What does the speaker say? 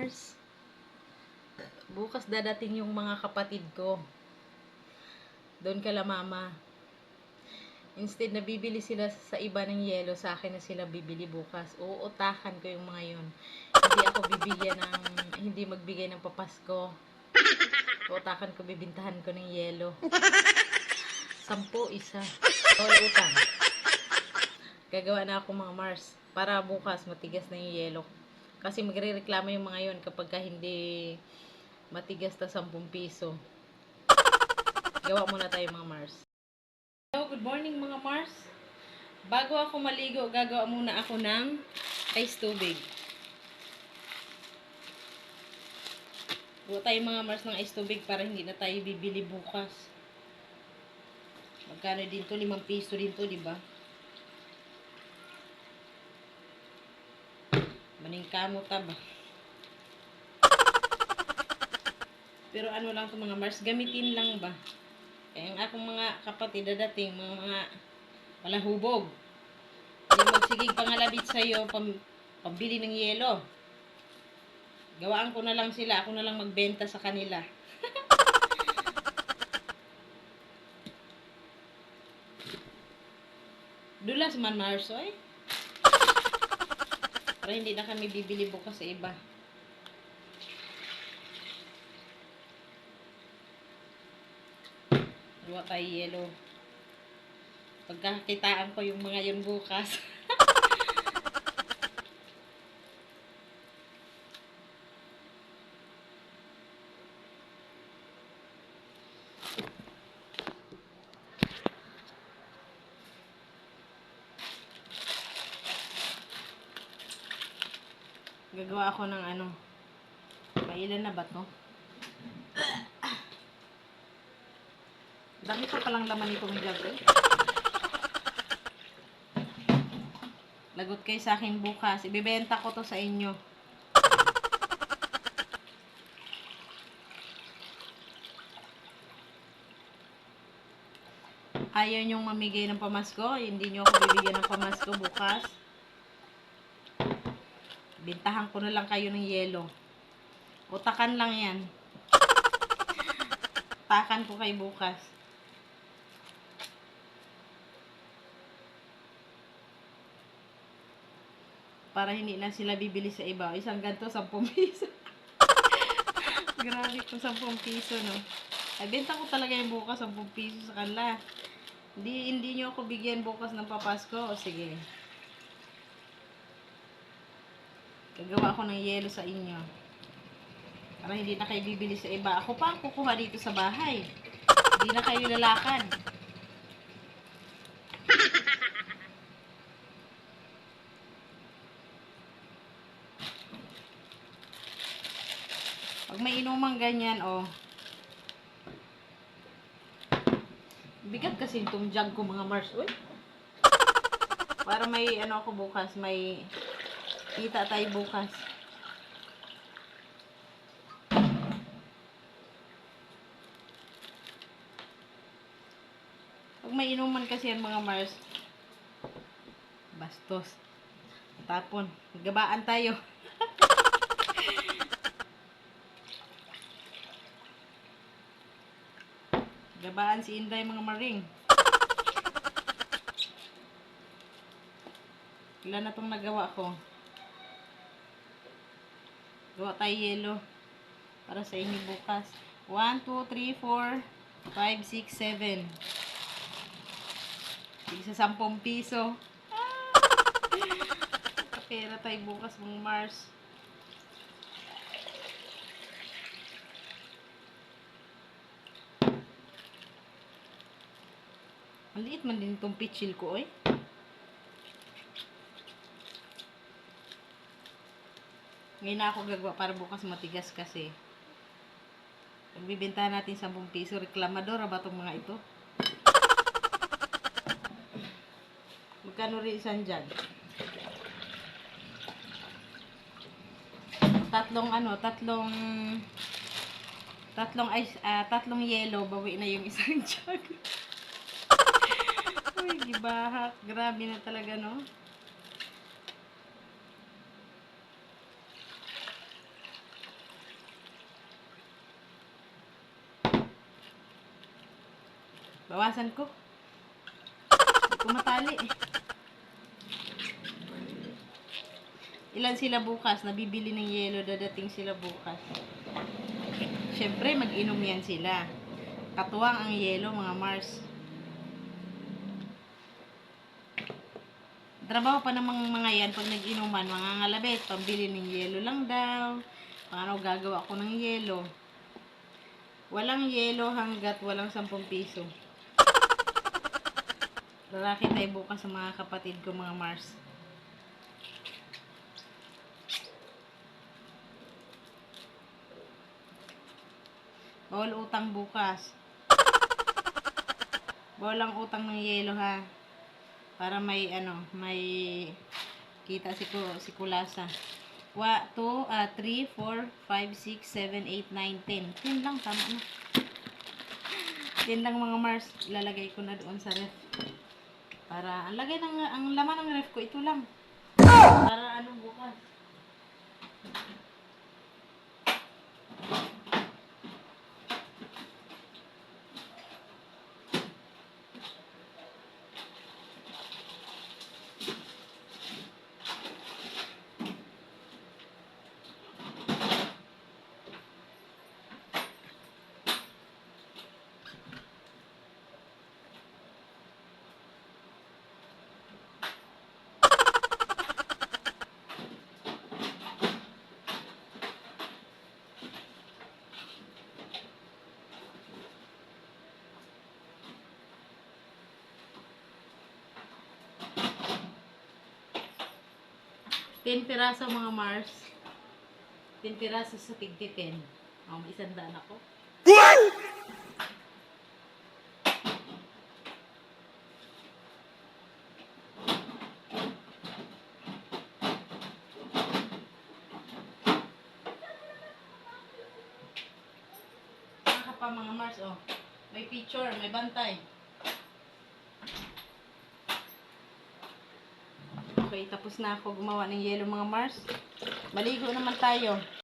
Mars. Bukas dadating yung mga kapatid ko. Doon kala mama. Instead na bibili sila sa iba ng yelo, sa akin na sila bibili bukas. Uutakan ko yung mga yon. Hindi ako bibigyan ng, hindi magbigay ng papasko. Uutakan ko, bibintahan ko ng yelo. Sampo, isa. All utang. Gagawa na ako mga Mars. Para bukas matigas na yung yelo. Kasi magre-reklamo yung mga yon kapag ka hindi matigas na 10 piso. Gawa muna tayo mga Mars. Hello, good morning mga Mars. Bago ako maligo, gagawa muna ako ng ice tubig. Gawa tayo mga Mars ng ice tubig para hindi na tayo bibili bukas. Magkano din to? 5 piso din to, di ba? Maning kamo taba. Pero ano lang to mga Mars, gamitin lang ba? Kaya ang akong mga kapatid dadating, mga mga walang hubog. Hindi magsigig pangalabit sa'yo, pam, pambili ng yelo. Gawaan ko na lang sila, ako na lang magbenta sa kanila. Dulas man Marsoy. Para hindi na kami bibili bukas sa iba. Luwa tayo yellow. Pagkakitaan ko yung mga yun bukas. Gagawa ako ng ano. Pailan na ba to? Dami pa palang laman itong jug eh. Lagot kayo sa akin bukas. Ibibenta ko to sa inyo. Ayaw niyong mamigay ng pamasko. Hindi niyo ako bibigyan ng pamasko bukas. Bintahan ko na lang kayo ng yelo. Utakan lang yan. Takan ko kay bukas. Para hindi na sila bibili sa iba. Isang ganto, 10 piso. Grabe ko, 10 piso, no? Ay, benta ko talaga yung bukas, 10 piso sa kanila. Hindi, hindi nyo ako bigyan bukas ng papasko. O, sige. Gagawa ko ng yelo sa inyo. Para hindi na kayo bibili sa iba. Ako pa ang kukuha dito sa bahay. Hindi na kayo lalakad. Pag may inumang ganyan, oh. Bigat kasi itong jug ko mga Mars. Uy. Para may ano ako bukas, may kita tayo bukas. Pag may inuman kasi yan mga Mars, bastos. Tapon. Gabaan tayo. Gabaan si Inday mga maring. Ilan na itong nagawa ko. Gawa tayo yelo. Para sa inyo bukas. 1, 2, 3, 4, 5, 6, 7. Isa 10 piso. Ah! Kapera tayo bukas mga Mars. Ang liit man din itong pitchil ko, oy. Ngayon na ako gagawa para bukas matigas kasi. Pagbibentahan natin 10 piso, reklamadora ba itong mga ito? Magkano rin isang dyan? Tatlong ano, tatlong tatlong ice, ah, tatlong yellow, bawi na yung isang jug. Uy, gibahak. Grabe na talaga, no? Bawasan ko. Hindi ko matali. Ilan sila bukas? Nabibili ng yelo, dadating sila bukas. Siyempre, mag-inom yan sila. Katuwang ang yelo, mga Mars. Trabaho pa namang mga yan pag nag-inuman, mga ngalabet, pambili ng yelo lang daw. Paano gagawa ko ng yelo? Walang yelo hanggat walang 10 piso. Lalaki tayo bukas sa mga kapatid ko, mga Mars. Bawal utang bukas. Bawal ang utang ng yelo ha. Para may ano, may kita si, ku, si Kulasa. 1, 2, 3, 4, 5, 6, 7, 8, 9, 10. 10 lang, tama na. 10 lang mga Mars. Ilalagay ko na doon sa ref. Para, ang lagay ng, ang laman ng ref ko, ito lang. Para ano bukas. Ten piraso mga Mars. Ten piraso sa tigti 10. Oh, may isang daan ako. Pa mga Mars, oh. May picture, may bantay. Okay, tapos na ako gumawa ng yellow mga Mars. Maligo naman tayo.